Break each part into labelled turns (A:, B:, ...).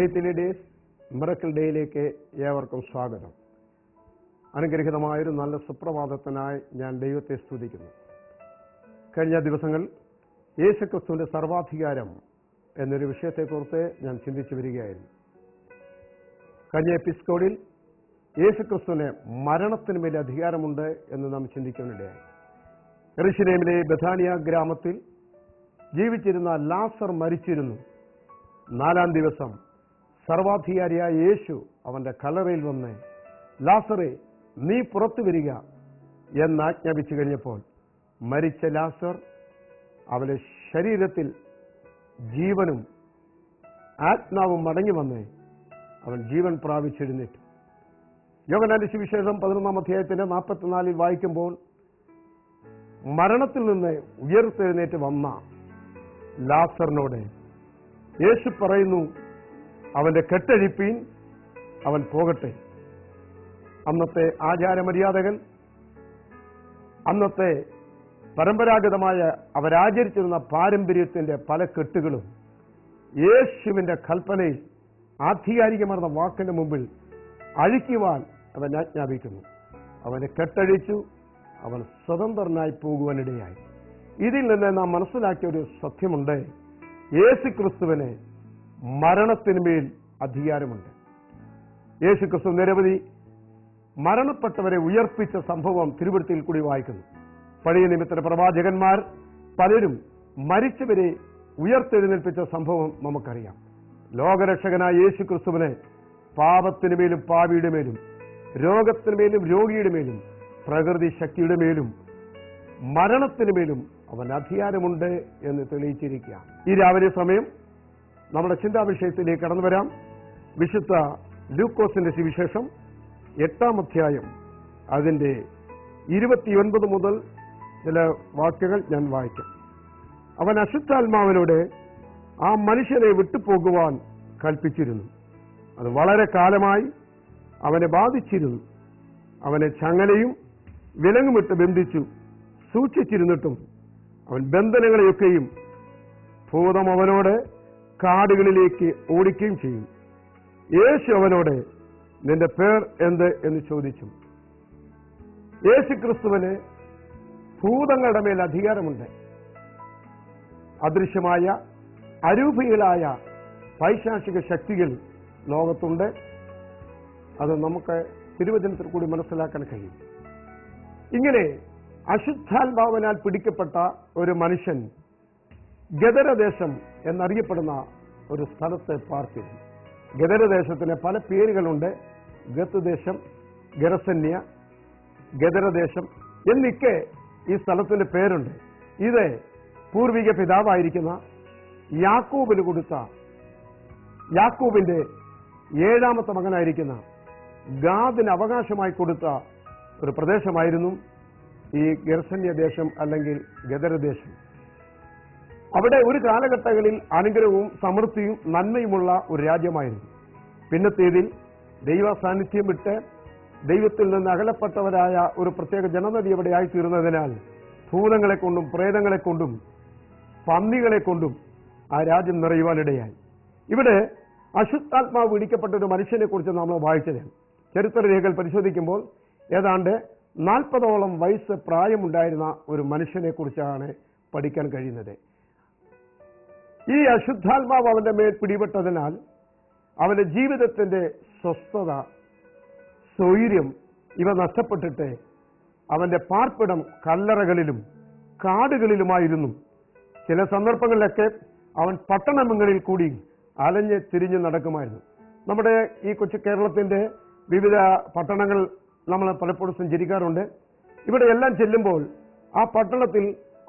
A: ഫെയ്ത്തിലി days miracle ഡേയിലേക്ക് ഏവർക്കും സ്വാഗതം. അനുഗ്രഹിതമായൊരു നല്ല സുപ്രഭാതത്തിനായി ഞാൻ ദൈവത്തെ സ്തുതിക്കുന്നു. കഴിഞ്ഞ ദിവസങ്ങൾ യേശുക്രിസ്തുവിന്റെ സർവാധികാരം എന്നൊരു വിഷയത്തെക്കുറിച്ച് ഞാൻ ചിന്തിച്ചു വരികയായിരുന്നു. കഴിഞ്ഞ എപ്പിസ്കോഡിൽ യേശുക്രിസ്തുവിന് മരണത്തിന് മേലെ അധികാരമുണ്ട് എന്ന് നാം ചിന്തിക്കുന്നിടയായി. എറിശിലേമിലെ ബഥാനിയ ഗ്രാമത്തിൽ ജീവിച്ചിരുന്ന ലാസർ മരിച്ചിരുന്നു. നാലാം ദിവസം സർവാധികാരിയായ യേശു അവന്റെ കലറയിൽ വന്ന് ലാസറെ നീ പുറത്തു വരിക എന്നാജ്ഞാപിച്ചു കഴിഞ്ഞപ്പോൾ മരിച്ച ലാസർ അവന്റെ ശരീരത്തിൽ ജീവനും ആത്മാവും മടങ്ങി വന്ന് അവൻ ജീവൻ പ്രാപിച്ചെഴുന്നേറ്റു യോഗനാന്റെ സുവിശേഷം പതിനൊന്നാം അധ്യായത്തിന്റെ നാൽപ്പത്തിനാലിൽ വായിക്കുമ്പോൾ മരണത്തിൽ നിന്ന് ഉയർത്തെഴുന്നേറ്റ് വന്ന ലാസറിനോട് യേശു പറയുന്നു അവന്റെ കെട്ടഴിപ്പീൻ അവൻ പോകട്ടെ. അന്നത്തെ ആചാരമര്യാദകൾ അന്നത്തെ പരമ്പരാഗതമായ അവരാചരിച്ചിരുന്ന പാരമ്പര്യത്തിന്റെ പല കെട്ടുകളും യേശുവിന്റെ കൽപ്പനയിൽ ആധികാരികമാർന്ന വാക്കിന്റെ മുമ്പിൽ അഴിക്കുവാൻ അവൻ ആജ്ഞാപിക്കുന്നു. അവനെ കെട്ടഴിച്ചു അവൻ സ്വതന്ത്രനായി പോകുവാനിടയായി. ഇതിൽ നിന്ന് നാം മനസ്സിലാക്കിയ ഒരു സത്യമുണ്ട്. യേശു ക്രിസ്തുവിന് മരണത്തിന്മേൽ അധികാരമുണ്ട്. യേശു ക്രിസ്തു നിരവധി മരണപ്പെട്ടവരെ ഉയർപ്പിച്ച സംഭവം തിരുവരുത്തിയിൽ കൂടി വായിക്കുന്നു. പഴയ നിമിത്തര പ്രവാചകന്മാർ പലരും മരിച്ചവരെ ഉയർത്തെഴുന്നേൽപ്പിച്ച സംഭവം നമുക്കറിയാം. ലോകരക്ഷകനായ യേശു ക്രിസ്തുവിനെ പാപത്തിനു മേലും പാവിയുടെ മേലും രോഗത്തിനു മേലും രോഗിയുടെ മേലും പ്രകൃതി ശക്തിയുടെ മേലും മരണത്തിനു മേലും അവൻ അധികാരമുണ്ട് എന്ന് തെളിയിച്ചിരിക്കുക ഈ രാവിലെ സമയം നമ്മുടെ ചിന്താ വിഷയത്തിലേക്ക് കടന്നു വരാം. വിശുദ്ധ ലൂക്കോസിന്റെ സുവിശേഷം എട്ടാം അധ്യായം അതിന്റെ ഇരുപത്തിയൊൻപത് മുതൽ ചില വാക്കുകൾ ഞാൻ വായിക്കാം. അവൻ അശുദ്ധാത്മാവിനോട് ആ മനുഷ്യനെ വിട്ടുപോകുവാൻ കൽപ്പിച്ചിരുന്നു. അത് വളരെ കാലമായി അവനെ ബാധിച്ചിരുന്നു. അവനെ ചങ്ങലയും വിലങ്ങുമിട്ട് ബന്ധിച്ചു സൂക്ഷിച്ചിരുന്നിട്ടും അവൻ ബന്ധനങ്ങളെയൊക്കെയും ഭൂതം അവനോട് കാടുകളിലേക്ക് ഓടിക്കുകയും ചെയ്യും. യേശു അവനോട് നിന്റെ പേർ എന്ത്? എന്ന് ചോദിച്ചു. യേശു ക്രിസ്തുവിന് ഭൂതങ്ങളുടെ മേൽ അധികാരമുണ്ട്. അദൃശ്യമായ അരൂപികളായ പൈശാചിക ശക്തികൾ ലോകത്തുണ്ട്. അത് നമുക്ക് തിരുവചനത്തിൽ കൂടി മനസ്സിലാക്കാൻ കഴിയും. ഇങ്ങനെ അശുദ്ധാത്മാവിനാൽ പിടിക്കപ്പെട്ട ഒരു മനുഷ്യൻ ഗദരദേശം എന്നറിയപ്പെടുന്ന ഒരു സ്ഥലത്ത് പാർത്തിരുന്നു ഗദരദേശത്തിന് പല പേരുകളുണ്ട്. ഗത്തുദേശം ഗരസന്യ ഗദരദേശം എന്നൊക്കെ ഈ സ്ഥലത്തിന്റെ പേരുണ്ട്. ഇത് പൂർവിക പിതാവായിരിക്കുന്ന യാക്കൂബിന് കൊടുത്ത യാക്കൂബിന്റെ ഏഴാമത്തെ മകനായിരിക്കുന്ന ഗാദിന് അവകാശമായി കൊടുത്ത ഒരു പ്രദേശമായിരുന്നു ഈ ഗർസന്യ ദേശം അല്ലെങ്കിൽ ഗദരദേശം. അവിടെ ഒരു കാലഘട്ടങ്ങളിൽ അനുഗ്രഹവും സമൃദ്ധിയും നന്മയുമുള്ള ഒരു രാജ്യമായിരുന്നു. പിന്നത്തേതിൽ ദൈവ സാന്നിധ്യം വിട്ട് ദൈവത്തിൽ നിന്ന് അകലപ്പെട്ടവരായ ഒരു പ്രത്യേക ജനനദി അവിടെ ആയിത്തീർന്നതിനാൽ ഭൂതങ്ങളെ കൊണ്ടും പ്രേതങ്ങളെ കൊണ്ടും പന്നികളെ കൊണ്ടും ആ രാജ്യം നിറയുവാനിടയായി. ഇവിടെ അശുദ്ധാത്മാവ് പിടിക്കപ്പെട്ട ഒരു മനുഷ്യനെ കുറിച്ച് നമ്മൾ വായിച്ചതാണ്. ചരിത്രരേഖകൾ പരിശോധിക്കുമ്പോൾ ഏതാണ്ട് നാൽപ്പതോളം വയസ്സ് പ്രായമുണ്ടായിരുന്ന ഒരു മനുഷ്യനെ കുറിച്ചാണ് പഠിക്കാൻ കഴിയുന്നത്. ഈ അശുദ്ധാത്മാവ് അവന്റെ മേൽ പിടിപെട്ടതിനാൽ അവന്റെ ജീവിതത്തിന്റെ സ്വസ്ഥത സ്വൈര്യം ഇവ നഷ്ടപ്പെട്ടിട്ട് അവന്റെ പാർപ്പിടം കല്ലറകളിലും കാടുകളിലുമായിരുന്നു. ചില സന്ദർഭങ്ങളിലൊക്കെ അവൻ പട്ടണങ്ങളിൽ കൂടി അലഞ്ഞ് തിരിഞ്ഞ് നടക്കുമായിരുന്നു. നമ്മുടെ ഈ കൊച്ചു കേരളത്തിന്റെ വിവിധ പട്ടണങ്ങൾ നമ്മൾ പലപ്പോഴും സഞ്ചരിക്കാറുണ്ട്. ഇവിടെ എല്ലാം ചെല്ലുമ്പോൾ ആ പട്ടണത്തിൽ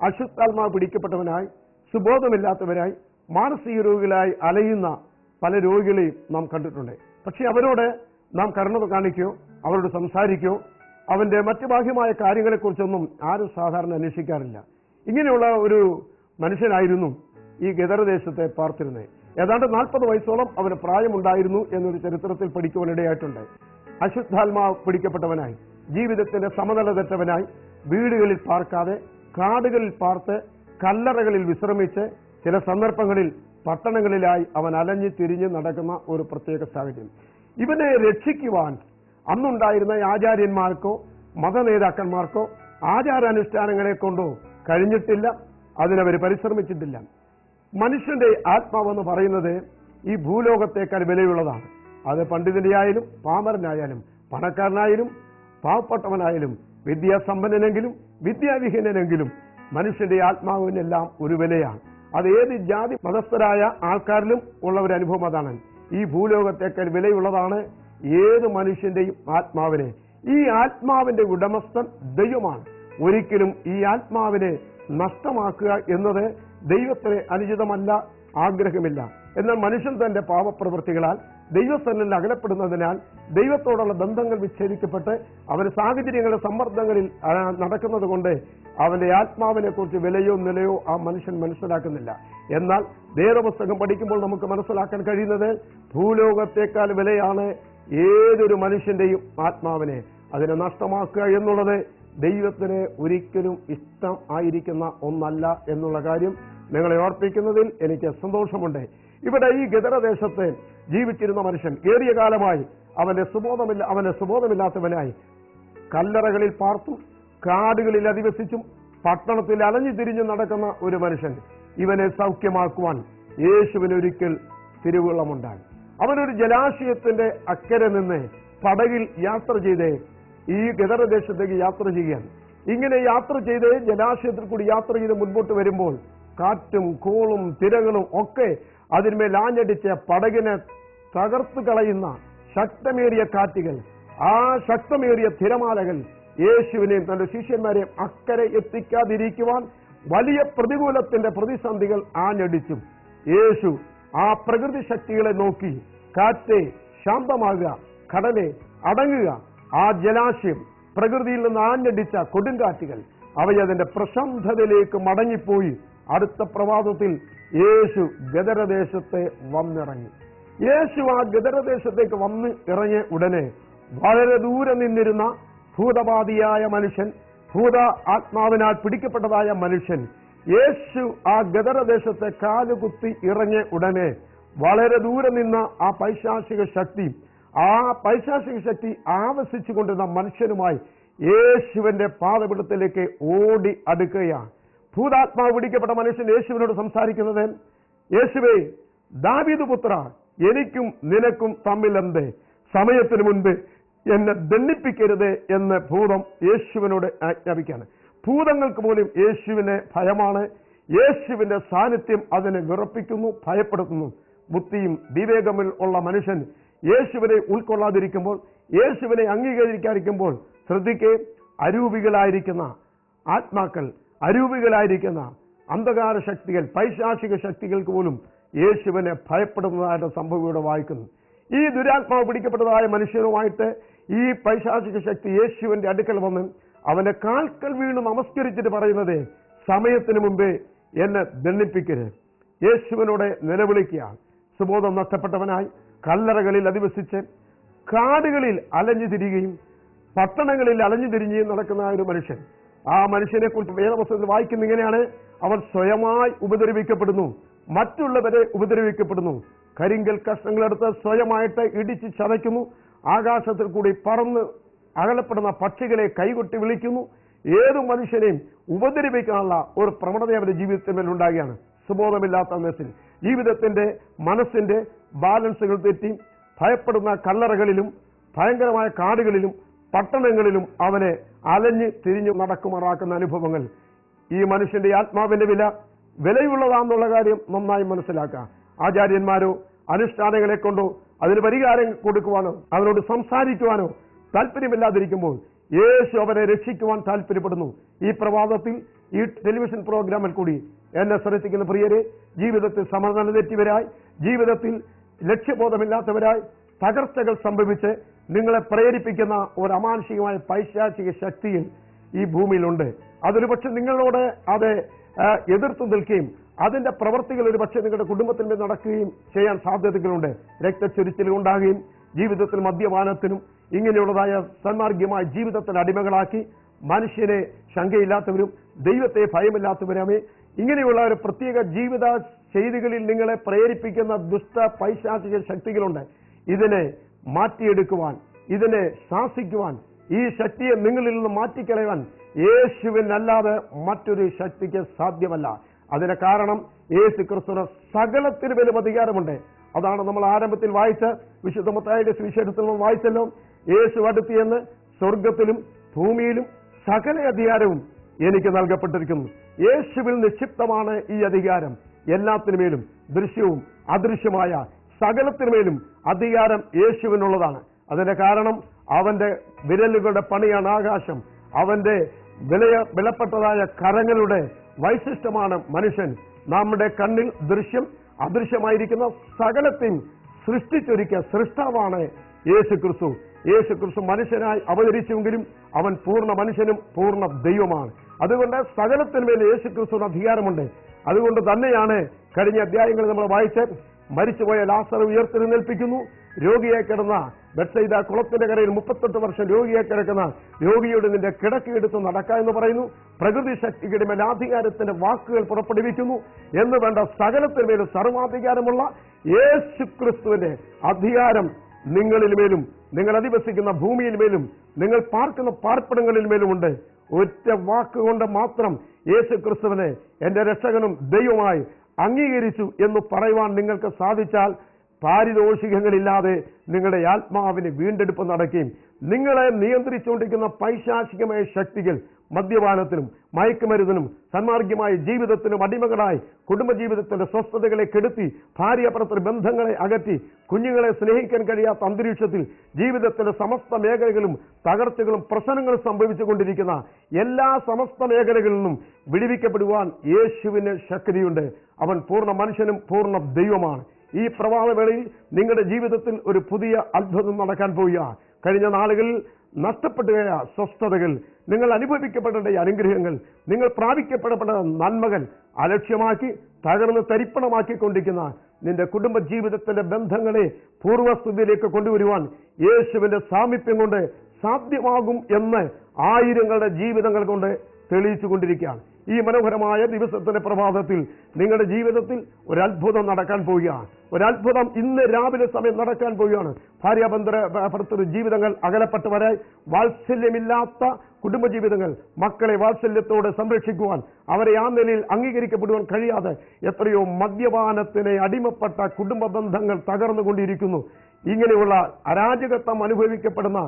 A: അശുദ്ധാത്മാവ് പിടിക്കപ്പെട്ടവനായി സുബോധമില്ലാത്തവരായി മാനസിക രോഗികളായി അലയുന്ന പല രോഗികളെയും നാം കണ്ടിട്ടുണ്ട്. പക്ഷേ അവരോട് നാം കരുണ കാണിക്കോ അവരോട് സംസാരിക്കോ അവന്റെ മറ്റു ബാഹ്യമായ കാര്യങ്ങളെക്കുറിച്ചൊന്നും ആരും സാധാരണ അന്വേഷിക്കാറില്ല. ഇങ്ങനെയുള്ള ഒരു മനുഷ്യനായിരുന്നു ഈ ഗദർദേശത്തെ പാർത്തിരുന്നത്. ഏതാണ്ട് നാൽപ്പത് വയസ്സോളം അവന് പ്രായമുണ്ടായിരുന്നു എന്നൊരു ചരിത്രത്തിൽ പഠിക്കുവാനിടയായിട്ടുണ്ട്. അശുദ്ധാത്മാവ് പിടിക്കപ്പെട്ടവനായി ജീവിതത്തിന്റെ സമനില തെറ്റവനായി വീടുകളിൽ പാർക്കാതെ കാടുകളിൽ പാർത്ത് കല്ലറകളിൽ വിശ്രമിച്ച് ചില സന്ദർഭങ്ങളിൽ പട്ടണങ്ങളിലായി അവൻ അലഞ്ഞു തിരിഞ്ഞ് നടക്കുന്ന ഒരു പ്രത്യേക സാഹചര്യം. ഇവനെ രക്ഷിക്കുവാൻ അന്നുണ്ടായിരുന്ന ആചാര്യന്മാർക്കോ മതനേതാക്കന്മാർക്കോ ആചാരാനുഷ്ഠാനങ്ങളെ കൊണ്ടോ കഴിഞ്ഞിട്ടില്ല. അതിനവർ പരിശ്രമിച്ചിട്ടില്ല. മനുഷ്യന്റെ ആത്മാവെന്ന് പറയുന്നത് ഈ ഭൂലോകത്തേക്കാൾ വിലയുള്ളതാണ്. അത് പണ്ഡിതനായാലും പാമരനായാലും പണക്കാരനായാലും പാവപ്പെട്ടവനായാലും വിദ്യാസമ്പന്നനെങ്കിലും വിദ്യാവിഹീനനെങ്കിലും മനുഷ്യന്റെ ആത്മാവിനെല്ലാം ഒരു വിലയാണ്. അത് ഏത് ജാതി മതസ്ഥരായ ആൾക്കാരിലും ഉള്ള ഒരു അനുഭവം അതാണ്. ഈ ഭൂലോകത്തേക്കാൾ വിലയുള്ളതാണ് ഏത് മനുഷ്യന്റെയും ആത്മാവിനെ. ഈ ആത്മാവിന്റെ ഉടമസ്ഥൻ ദൈവമാണ്. ഒരിക്കലും ഈ ആത്മാവിനെ നഷ്ടമാക്കുക എന്നത് ദൈവത്തിന് അനുചിതമല്ല ആഗ്രഹമില്ല. എന്നാൽ മനുഷ്യൻ തന്റെ പാപപ്രവൃത്തികളാൽ ദൈവസ്ഥനിൽ അകലപ്പെടുന്നതിനാൽ ദൈവത്തോടുള്ള ബന്ധങ്ങൾ വിച്ഛേദിക്കപ്പെട്ട് അവന് സാഹചര്യങ്ങളുടെ സമ്മർദ്ദങ്ങളിൽ നടക്കുന്നത് കൊണ്ട് അവന്റെ ആത്മാവിനെ കുറിച്ച് വിലയോ നിലയോ ആ മനുഷ്യൻ മനസ്സിലാക്കുന്നില്ല. എന്നാൽ വേദപുസ്തകം പഠിക്കുമ്പോൾ നമുക്ക് മനസ്സിലാക്കാൻ കഴിയുന്നത് ഭൂലോകത്തേക്കാൾ വിലയാണ് ഏതൊരു മനുഷ്യന്റെയും ആത്മാവിനെ. അതിനെ നഷ്ടമാക്കുക എന്നുള്ളത് ദൈവത്തിന് ഒരിക്കലും ഇഷ്ടം ആയിരിക്കുന്ന ഒന്നല്ല എന്നുള്ള കാര്യം നിങ്ങളെ ഓർപ്പിക്കുന്നതിൽ എനിക്ക് സന്തോഷമുണ്ട്. ഇവിടെ ഈ ഗദരദേശത്ത് ജീവിച്ചിരുന്ന മനുഷ്യൻ ഏറിയ കാലമായി അവന്റെ സുബോധമില്ല അവന്റെ സുബോധമില്ലാത്തവനായി. കല്ലറകളിൽ പാർത്തും കാടുകളിൽ അധിവസിച്ചും പട്ടണത്തിൽ അലഞ്ഞു തിരിഞ്ഞു നടക്കുന്ന ഒരു മനുഷ്യൻ ഇവനെ സൗഖ്യമാക്കുവാൻ യേശുവിന് തിരുവള്ളമുണ്ടായി. അവനൊരു ജലാശയത്തിന്റെ അക്കരെ നിന്ന് പടകിൽ യാത്ര ചെയ്ത് ഈ ഗദരദേശത്തേക്ക് യാത്ര ചെയ്യാൻ ഇങ്ങനെ യാത്ര ചെയ്ത് ജലാശയത്തിൽ കൂടി യാത്ര ചെയ്ത് മുൻപോട്ട് വരുമ്പോൾ കാറ്റും കോളും തിരകളും ഒക്കെ അതിന്മേൽ ആഞ്ഞടിച്ച പടകിനെ തകർത്തു കളയുന്ന ശക്തമേറിയ കാറ്റുകൾ ആ ശക്തമേറിയ തിരമാലകൾ യേശുവിനെയും തന്റെ ശിഷ്യന്മാരെയും അക്കരെ എത്തിക്കാതിരിക്കുവാൻ വലിയ പ്രതികൂലത്തിന്റെ പ്രതിസന്ധികൾ ആഞ്ഞടിച്ചു. യേശു ആ പ്രകൃതി ശക്തികളെ നോക്കി കാറ്റെ ശാന്തമാകുക കടലെ അടങ്ങുക. ആ ജലാശയം പ്രകൃതിയിൽ നിന്ന് ആഞ്ഞടിച്ച കൊടുങ്കാറ്റുകൾ അവയതിന്റെ പ്രശാന്തതയിലേക്ക് മടങ്ങിപ്പോയി. അടുത്ത പ്രഭാതത്തിൽ യേശു ഗദരദേശത്തെ വന്നിറങ്ങി. യേശു ആ ഗദരദേശത്തേക്ക് വന്ന് ഇറങ്ങിയ ഉടനെ വളരെ ദൂരെ നിന്നിരുന്ന ഭൂതബാധിയായ മനുഷ്യൻ ഭൂത ആത്മാവിനാൽ പിടിക്കപ്പെട്ടതായ മനുഷ്യൻ യേശു ആ ഗദരദേശത്തെ കാലുകുത്തി ഇറങ്ങിയ ഉടനെ വളരെ ദൂരെ നിന്ന ആ പൈശാചിക ശക്തി ആ പൈശാചിക ശക്തി ആവശിച്ചു കൊണ്ടിരുന്ന മനുഷ്യനുമായി യേശുവിന്റെ പാതപിടത്തിലേക്ക് ഓടി അടുക്കുകയാണ്. ഭൂതാത്മാവ് പിടിക്കപ്പെട്ട മനുഷ്യൻ യേശുവിനോട് സംസാരിക്കുന്നത് യേശുവേ ദാവീദ് പുത്ര എനിക്കും നിനക്കും തമ്മിൽ എന്തേ സമയത്തിന് മുൻപ് എന്നെ ദണ്ണിപ്പിക്കരുത് എന്ന് ഭൂതം യേശുവിനോട് ആജ്ഞാപിക്കാണ് ഭൂതങ്ങൾക്ക് പോലും യേശുവിനെ ഭയമാണ്. യേശുവിന്റെ സാന്നിധ്യം അതിനെ വിറപ്പിക്കുന്നു ഭയപ്പെടുത്തുന്നു. ബുദ്ധിയും വിവേകമിൽ ഉള്ള മനുഷ്യൻ യേശുവിനെ ഉൾക്കൊള്ളാതിരിക്കുമ്പോൾ യേശുവിനെ അംഗീകരിക്കാതിരിക്കുമ്പോൾ ശ്രദ്ധിക്കേ അരൂപികളായിരിക്കുന്ന ആത്മാക്കൾ അരൂപികളായിരിക്കുന്ന അന്ധകാര ശക്തികൾ പൈശാചിക ശക്തികൾക്ക് പോലും യേശുവിനെ ഭയപ്പെടുന്നതായിട്ട് സംഭവം വായിക്കുന്നു. ഈ ദുരാത്മാവ് പിടിക്കപ്പെട്ടതായ മനുഷ്യരുമായിട്ട് ഈ പൈശാചിക ശക്തി യേശുവിന്റെ അടുക്കൽ വന്ന് അവനെ കാൽക്കൽ വീണ് നമസ്കരിച്ചിട്ട് പറയുന്നത് സമയത്തിന് മുമ്പേ എന്നെ ദണ്ണിപ്പിക്കരുത് യേശുവിനോടെ നിലവിളിക്കുക. സുബോധം നഷ്ടപ്പെട്ടവനായി കല്ലറകളിൽ അധിവസിച്ച് കാടുകളിൽ അലഞ്ഞു തിരികയും പട്ടണങ്ങളിൽ അലഞ്ഞു തിരിഞ്ഞ് നടക്കുന്ന ഒരു മനുഷ്യൻ ആ മനുഷ്യനെ കുറിച്ച് വേദപുസ്തകത്തിൽ വായിക്കുന്ന ഇങ്ങനെയാണ്. അവൻ സ്വയമായി ഉപദ്രവിക്കപ്പെടുന്നു. മറ്റുള്ളവരെ ഉപദ്രവിക്കപ്പെടുന്നു. കരിങ്കൽ കഷ്ണങ്ങളെടുത്ത് സ്വയമായിട്ട് ഇടിച്ച് ചതയ്ക്കുന്നു. ആകാശത്തിൽ കൂടി പറന്ന് അകലപ്പെടുന്ന പക്ഷികളെ കൈകൊട്ടി വിളിക്കുന്നു. ഏത് മനുഷ്യനെയും ഉപദ്രവിക്കാനുള്ള ഒരു പ്രവണത അവരുടെ ജീവിതത്തിൽ മേൽ ഉണ്ടാകുകയാണ്. സുബോധമില്ലാത്ത മനസ്സിൽ ജീവിതത്തിന്റെ മനസ്സിന്റെ ബാലൻസുകൾ തെറ്റി. ഭയപ്പെടുന്ന കല്ലറകളിലും ഭയങ്കരമായ കാടുകളിലും പട്ടണങ്ങളിലും അവനെ അലഞ്ഞ് തിരിഞ്ഞു നടക്കുമാറാക്കുന്ന അനുഭവങ്ങൾ. ഈ മനുഷ്യന്റെ ആത്മാവിന്റെ വില വിലയുള്ളതാണെന്നുള്ള കാര്യം നന്നായി മനസ്സിലാക്കുക ആചാര്യന്മാരോ അനുഷ്ഠാനങ്ങളെ കൊണ്ടോ അതിന് പരിഹാരം കൊടുക്കുവാനോ അവനോട് സംസാരിക്കുവാനോ താല്പര്യമില്ലാതിരിക്കുമ്പോൾ യേശു അവനെ രക്ഷിക്കുവാൻ താല്പര്യപ്പെടുന്നു. ഈ പ്രവാദത്തിൽ ഈ ടെലിവിഷൻ പ്രോഗ്രാമിൽ കൂടി എന്നെ ശ്രദ്ധിക്കുന്ന പ്രിയരെ ജീവിതത്തിൽ സമാധാനം തെറ്റിയവരായി ജീവിതത്തിൽ ലക്ഷ്യബോധമില്ലാത്തവരായി തകർച്ചകൾ സംഭവിച്ച് നിങ്ങളെ പ്രേരിപ്പിക്കുന്ന ഒരു അമാനുഷികമായ പൈശാചിക ശക്തിയിൽ ഈ ഭൂമിയിലുണ്ട്. അതൊരു പക്ഷെ നിങ്ങളോട് അത് എതിർത്തു നിൽക്കുകയും അതിന്റെ പ്രവർത്തികൾ ഒരു പക്ഷേ നിങ്ങളുടെ കുടുംബത്തിന്മേൽ നടക്കുകയും ചെയ്യാൻ സാധ്യതകളുണ്ട്. രക്തച്ചൊരിച്ചിലും ഉണ്ടാകുകയും ജീവിതത്തിൽ മദ്യപാനത്തിനും ഇങ്ങനെയുള്ളതായ സന്മാർഗീയമായ ജീവിതത്തിന് അടിമകളാക്കി മനുഷ്യനെ ശങ്കയില്ലാത്തവരും ദൈവത്തെ ഭയമില്ലാത്തവരുമേ ഇങ്ങനെയുള്ള ഒരു പ്രത്യേക ജീവിത ശൈലികളിൽ നിങ്ങളെ പ്രേരിപ്പിക്കുന്ന ദുഷ്ട പൈശാചിക ശക്തികളുണ്ട്. ഇതിനെ മാറ്റിയെടുക്കുവാൻ ഇതിനെ ശാസിക്കുവാൻ ഈ ശക്തിയെ നിങ്ങളിൽ നിന്ന് മാറ്റിക്കളയാൻ യേശുവിനല്ലാതെ മറ്റൊരു ശക്തിക്ക് സാധ്യമല്ല. അതിന് കാരണം യേശു ക്രിസ്തുവിന് സകലത്തിന് വലിയ അധികാരമുണ്ട് അതാണ് നമ്മൾ ആരംഭത്തിൽ വായിച്ച വിശുദ്ധ മത്തായിയുടെ സുവിശേഷത്തിൽ നമ്മൾ വായിച്ചല്ലോ. യേശു അടുത്തിയെന്ന് സ്വർഗത്തിലും ഭൂമിയിലും സകല അധികാരവും എനിക്ക് നൽകപ്പെട്ടിരിക്കുന്നു. യേശുവിൽ നിക്ഷിപ്തമാണ് ഈ അധികാരം. എല്ലാത്തിനുമേലും ദൃശ്യവും അദൃശ്യമായ സകലത്തിനുമേലും അധികാരം യേശുവിനുള്ളതാണ്. അതിന്റെ കാരണം അവന്റെ വിരലുകളുടെ പണിയാണ് ആകാശം. അവന്റെ വിലയ വിലപ്പെട്ടതായ കരങ്ങളുടെ വൈശിഷ്ടമാണ് മനുഷ്യൻ. നമ്മുടെ കണ്ണിൽ ദൃശ്യം അദൃശ്യമായിരിക്കുന്ന സകലത്തെയും സൃഷ്ടിച്ചൊരുക്കിയ സൃഷ്ടാവാണ് യേശു ക്രിസ്തു യേശു ക്രിസ്തു മനുഷ്യനായി അവതരിച്ചുവെങ്കിലും അവൻ പൂർണ മനുഷ്യനും പൂർണ ദൈവമാണ്. അതുകൊണ്ട് സകലത്തിന്മേൽ യേശു ക്രിസ്തുവിന് അധികാരമുണ്ട്. അതുകൊണ്ട് തന്നെയാണ് കഴിഞ്ഞ അധ്യായങ്ങളിൽ നമ്മൾ വായിച്ച് മരിച്ചുപോയ ലാസർ ഉയർത്തെഴുന്നേൽപ്പിക്കുന്നു രോഗിയെ കിടന്ന ബെഡ്സൈദ കുളത്തിന്റെ കരയിൽ മുപ്പത്തെട്ട് വർഷം രോഗിയെ കിടക്കുന്ന രോഗിയുടെ നിന്റെ കിടക്കിയെടുത്ത് നടക്ക എന്ന് പറയുന്നു. പ്രകൃതി ശക്തിയുടെ മേൽ അധികാരത്തിന്റെ വാക്കുകൾ പുറപ്പെടുവിക്കുന്നു. എന്ന് വേണ്ട സകലത്തിന് മേലും സർവാധികാരമുള്ള യേശു ക്രിസ്തുവിന്റെ അധികാരം നിങ്ങളിൽ മേലും നിങ്ങൾ അധിവസിക്കുന്ന ഭൂമിയിൽ മേലും നിങ്ങൾ പാർക്കുന്ന പാർപ്പിടങ്ങളിൽ മേലുമുണ്ട് ഒറ്റ വാക്കുകൊണ്ട് മാത്രം യേശു ക്രിസ്തുവിനെ എന്റെ രക്ഷകനും ദൈവമായി അംഗീകരിച്ചു എന്ന് പറയുവാൻ നിങ്ങൾക്ക് സാധിച്ചാൽ പാരിതോഷികങ്ങളില്ലാതെ നിങ്ങളുടെ ആത്മാവിന് വീണ്ടെടുപ്പ് നടക്കുകയും നിങ്ങളെ നിയന്ത്രിച്ചുകൊണ്ടിരിക്കുന്ന പൈശാചികമായ ശക്തികൾ മദ്യപാനത്തിനും മയക്കുമരുന്നിനും സന്മാർഗ്യമായ ജീവിതത്തിനും അടിമകളായി കുടുംബജീവിതത്തിന്റെ സ്വസ്ഥതകളെ കെടുത്തി ഭാര്യാപ്രത്ര ബന്ധങ്ങളെ അകറ്റി കുഞ്ഞുങ്ങളെ സ്നേഹിക്കാൻ കഴിയാത്ത അന്തരീക്ഷത്തിൽ ജീവിതത്തിന്റെ സമസ്ത മേഖലകളും തകർച്ചകളും പ്രശ്നങ്ങളും സംഭവിച്ചുകൊണ്ടിരിക്കുന്ന എല്ലാ സമസ്ത മേഖലകളിൽ നിന്നും വിടിവിക്കപ്പെടുവാൻ യേശുവിന് ശക്തിയുണ്ട്. അവൻ പൂർണ മനുഷ്യനും പൂർണ ദൈവമാണ്. ഈ പ്രവാഹവേളയിൽ നിങ്ങളുടെ ജീവിതത്തിൽ ഒരു പുതിയ അത്ഭുതം നടക്കാൻ പോവുക കഴിഞ്ഞ നാളുകളിൽ നഷ്ടപ്പെട്ടുകയ സ്വസ്ഥതകൾ നിങ്ങൾ അനുഭവിക്കപ്പെടേണ്ട അനുഗ്രഹങ്ങൾ നിങ്ങൾ പ്രാപിക്കപ്പെടപ്പെട്ട നന്മകൾ അലക്ഷ്യമാക്കി തകർന്ന് തരിപ്പണമാക്കിക്കൊണ്ടിരിക്കുന്ന നിന്റെ കുടുംബ ജീവിതത്തിന്റെ ബന്ധങ്ങളെ പൂർവസ്ഥിതിയിലേക്ക് കൊണ്ടുവരുവാൻ യേശുവിന്റെ സാമീപ്യം കൊണ്ട് സാധ്യമാകും എന്ന് ആയിരങ്ങളുടെ ജീവിതങ്ങൾ കൊണ്ട് തെളിയിച്ചു കൊണ്ടിരിക്കുകയാണ് ഈ മനോഹരമായ ദിവസത്തിന്റെ പ്രഭാതത്തിൽ നിങ്ങളുടെ ജീവിതത്തിൽ ഒരു അത്ഭുതം നടക്കാൻ പോവുകയാണ്. ഒരു അത്ഭുതം ഇന്ന് രാവിലെ സമയം നടക്കാൻ പോവുകയാണ്. ഭാര്യാബന്ധ ഭർത്തൃ ജീവിതങ്ങൾ അകലപ്പെട്ടവരായി വാത്സല്യമില്ലാത്ത കുടുംബജീവിതങ്ങൾ മക്കളെ വാത്സല്യത്തോടെ സംരക്ഷിക്കുവാൻ അവരെ ആ നിലയിൽ അംഗീകരിക്കപ്പെടുവാൻ കഴിയാതെ എത്രയോ മദ്യപാനത്തിന് അടിമപ്പെട്ട കുടുംബ ബന്ധങ്ങൾ തകർന്നുകൊണ്ടിരിക്കുന്നു. ഇങ്ങനെയുള്ള അരാജകത്വം അനുഭവിക്കപ്പെടുന്ന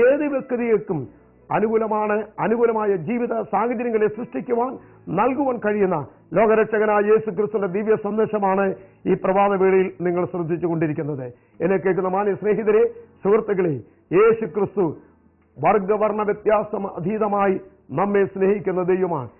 A: ഏത് വ്യക്തികൾക്കും അനുകൂലമാണ് അനുകൂലമായ ജീവിത സാഹചര്യങ്ങളെ സൃഷ്ടിക്കുവാൻ നൽകുവാൻ കഴിയുന്ന ലോകരക്ഷകനായ യേശു ക്രിസ്തുവിന്റെ ദിവ്യ സന്ദേശമാണ് ഈ പ്രഭാത വേളയിൽ നിങ്ങൾ ശ്രദ്ധിച്ചു കൊണ്ടിരിക്കുന്നത്. എന്നെ കേൾക്കുന്ന മാന്യ സ്നേഹിതരെ സുഹൃത്തുക്കളെ യേശു ക്രിസ്തു വർഗവർണ വ്യത്യാസം അതീതമായി നമ്മെ സ്നേഹിക്കുന്ന ദൈവമാണ്.